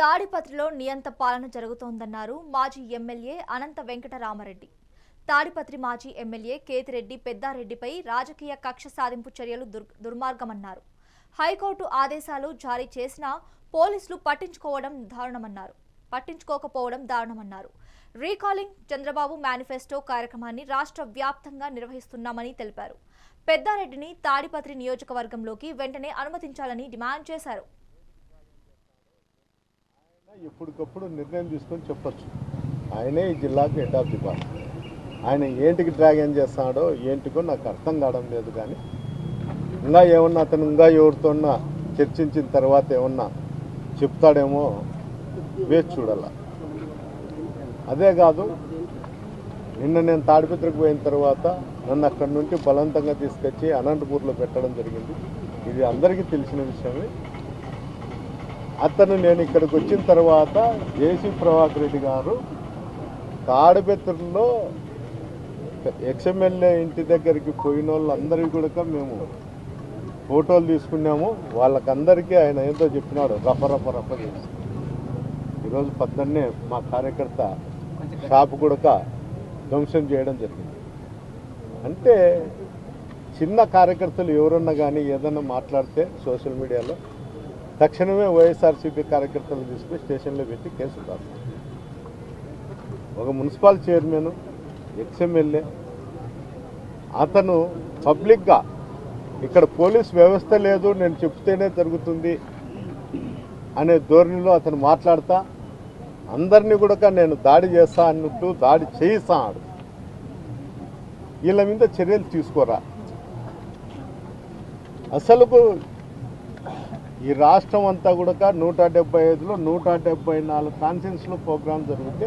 తాడిపత్రిలో నియంత పాలన జరుగుతోందన్నారు మాజీ ఎమ్మెల్యే అనంత వెంకటరామరెడ్డి. తాడిపత్రి మాజీ ఎమ్మెల్యే కేతిరెడ్డి పెద్దారెడ్డిపై రాజకీయ కక్ష సాధింపు చర్యలు దుర్ దుర్మార్గమన్నారు. హైకోర్టు ఆదేశాలు జారీ చేసినా పోలీసులు పట్టించుకోవడం దారుణమన్నారు. పట్టించుకోకపోవడం దారుణమన్నారు. రీకాలింగ్ చంద్రబాబు మేనిఫెస్టో కార్యక్రమాన్ని రాష్ట్ర వ్యాప్తంగా నిర్వహిస్తున్నామని తెలిపారు. పెద్దారెడ్డిని తాడిపత్రి నియోజకవర్గంలోకి వెంటనే అనుమతించాలని డిమాండ్ చేశారు. ఎప్పటికప్పుడు నిర్ణయం తీసుకొని చెప్పచ్చు. ఆయనే ఈ జిల్లాకు హెడ్ ఆఫ్ ది ఆయన ఏంటికి డ్రాగన్ చేస్తున్నాడో ఏంటికో నాకు అర్థం కావడం లేదు కానీ ఇంకా ఏమన్నా అతను ఇంకా ఎవరితోన్నా చర్చించిన తర్వాత ఏమన్నా చెప్తాడేమో వేచి చూడాల. అదే కాదు నిన్న నేను తాడిపత్రికి పోయిన తర్వాత నన్ను అక్కడి నుండి బలవంతంగా తీసుకొచ్చి అనంతపూర్లో పెట్టడం జరిగింది. ఇది అందరికీ తెలిసిన విషయమే. అతను నేను ఇక్కడికి వచ్చిన తర్వాత జేసీ ప్రభాకర్ రెడ్డి గారు తాడిపెత్తుల్లో ఎక్స్ఎమ్మెల్యే ఇంటి దగ్గరికి పోయిన వాళ్ళందరికీ కూడా మేము ఫోటోలు తీసుకున్నాము. వాళ్ళకందరికీ ఆయన ఏదో చెప్పినాడు రఫ రఫ రఫ చేసి. ఈరోజు పొద్దున్నే మా కార్యకర్త షాప్ కూడా ధ్వంసం చేయడం జరిగింది. అంటే చిన్న కార్యకర్తలు ఎవరన్నా కానీ ఏదన్నా మాట్లాడితే సోషల్ మీడియాలో తక్షణమే వైఎస్ఆర్సీపీ కార్యకర్తలు తీసుకుని స్టేషన్లో పెట్టి కేసు రాస్తారు ఒక మున్సిపల్ చైర్మన్ ఎక్స్ఎమ్ఎల్ఏ అతను పబ్లిక్గా ఇక్కడ పోలీస్ వ్యవస్థ లేదు నేను చెప్తేనే జరుగుతుంది అనే ధోరణిలో అతను మాట్లాడతా. అందరినీ కూడా నేను దాడి చేస్తా అన్నట్టు దాడి చేయిస్తాడు వీళ్ళ మీద చర్యలు తీసుకోరా. అసలుకు ఈ రాష్ట్రం అంతా కూడా నూట డెబ్బై ఐదులో నూట డెబ్బై నాలుగు కాన్ఫరెన్స్లో ప్రోగ్రాం జరిగితే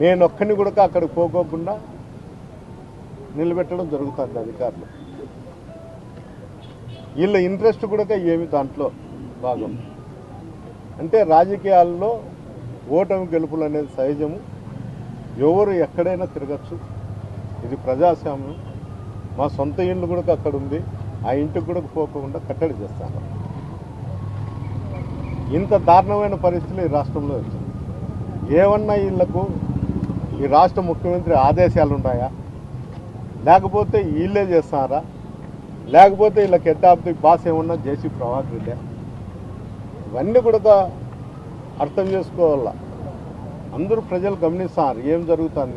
నేను ఒక్కని కూడా అక్కడికి పోకోకుండా నిలబెట్టడం జరుగుతుంది అధికారులు. వీళ్ళ ఇంట్రెస్ట్ కూడా ఏమి దాంట్లో భాగం? అంటే రాజకీయాల్లో ఓటమి గెలుపులు అనేది సహజము. ఎవరు ఎక్కడైనా తిరగచ్చు. ఇది ప్రజాస్వామ్యం. మా సొంత ఇల్లు కూడా అక్కడ ఉంది. ఆ ఇంటికి కూడా పోకుండా కట్టడి చేస్తాను. ఇంత దారుణమైన పరిస్థితులు ఈ రాష్ట్రంలో వచ్చింది ఏమన్నా వీళ్ళకు ఈ రాష్ట్ర ముఖ్యమంత్రి ఆదేశాలు ఉన్నాయా? లేకపోతే వీళ్ళే చేస్తారా లేకపోతే వీళ్ళకి హెడ్ ఆఫ్ ది బాస్ ఏమన్నా జేసీ ప్రభాకర్ రెడ్డి? ఇవన్నీ కూడా అర్థం చేసుకోవాల? అందరూ ప్రజలు గమనిస్తారు ఏం జరుగుతుంది?